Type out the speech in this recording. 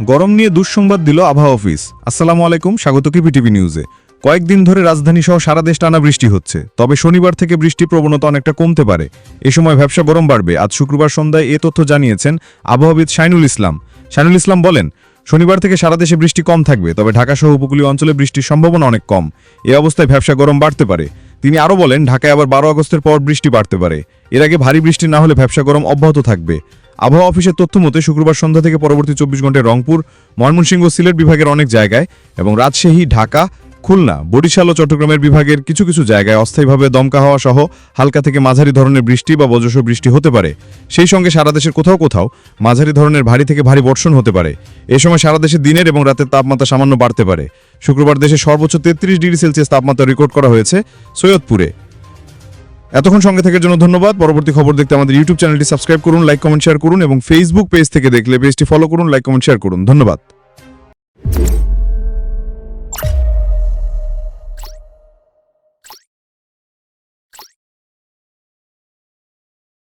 গরম নিয়ে দুঃসংবাদ দিল আবহাওয়া অফিস। আসসালামু আলাইকুম, স্বাগত কি পিটিভি নিউজে। কয়েকদিন ধরে রাজধানী সহ সারা দেশ টানা বৃষ্টি হচ্ছে। তবে শনিবার থেকে বৃষ্টি প্রবণতা অনেকটা কমতে পারে। এ সময় ব্যবসা গরম বাড়বে। আজ শুক্রবার সন্ধ্যায় এ তথ্য জানিয়েছেন আবহাওয়াবিদ শাইনুল ইসলাম। শাইনুল ইসলাম বলেন, শনিবার থেকে সারা দেশে বৃষ্টি কম থাকবে, তবে ঢাকা সহ উপকূলীয় অঞ্চলে বৃষ্টির সম্ভাবনা অনেক কম। এ অবস্থায় ব্যবসা গরম বাড়তে পারে। তিনি আরও বলেন, ঢাকায় আবার বারো আগস্টের পর বৃষ্টি বাড়তে পারে। এর আগে ভারী বৃষ্টি না হলে ব্যবসা গরম অব্যাহত থাকবে। আবহাওয়া অফিসের তথ্য মতে, শুক্রবার সন্ধ্যা থেকে পরবর্তী চব্বিশ ঘন্টায় রংপুর, ময়মনসিংহ সিলেট বিভাগের অনেক জায়গায় এবং রাজশাহী, ঢাকা, খুলনা, বরিশাল ও চট্টগ্রামের বিভাগের কিছু কিছু জায়গায় অস্থায়ীভাবে দমকা হওয়া সহ হালকা থেকে মাঝারি ধরনের বৃষ্টি বা বজ্রসহ বৃষ্টি হতে পারে। সেই সঙ্গে সারা দেশের কোথাও কোথাও মাঝারি ধরনের ভারী থেকে ভারী বর্ষণ হতে পারে। এ সময় সারা দেশে দিনের এবং রাতের তাপমাত্রা সামান্য বাড়তে পারে। শুক্রবার দেশে সর্বোচ্চ তেত্রিশ ডিগ্রি সেলসিয়াস তাপমাত্রা রেকর্ড করা হয়েছে সৈয়দপুরে। এতক্ষণ সঙ্গে থাকার জন্য ধন্যবাদ। পরবর্তী খবর দেখতে আমাদের ইউটিউব চ্যানেলটি সাবস্ক্রাইব করুন লাইক কমেন্ট শেয়ার করুন এবং ফেসবুক পেজ থেকে দেখলে পেজটি ফলো করুন লাইক কমেন্ট শেয়ার করুন। ধন্যবাদ।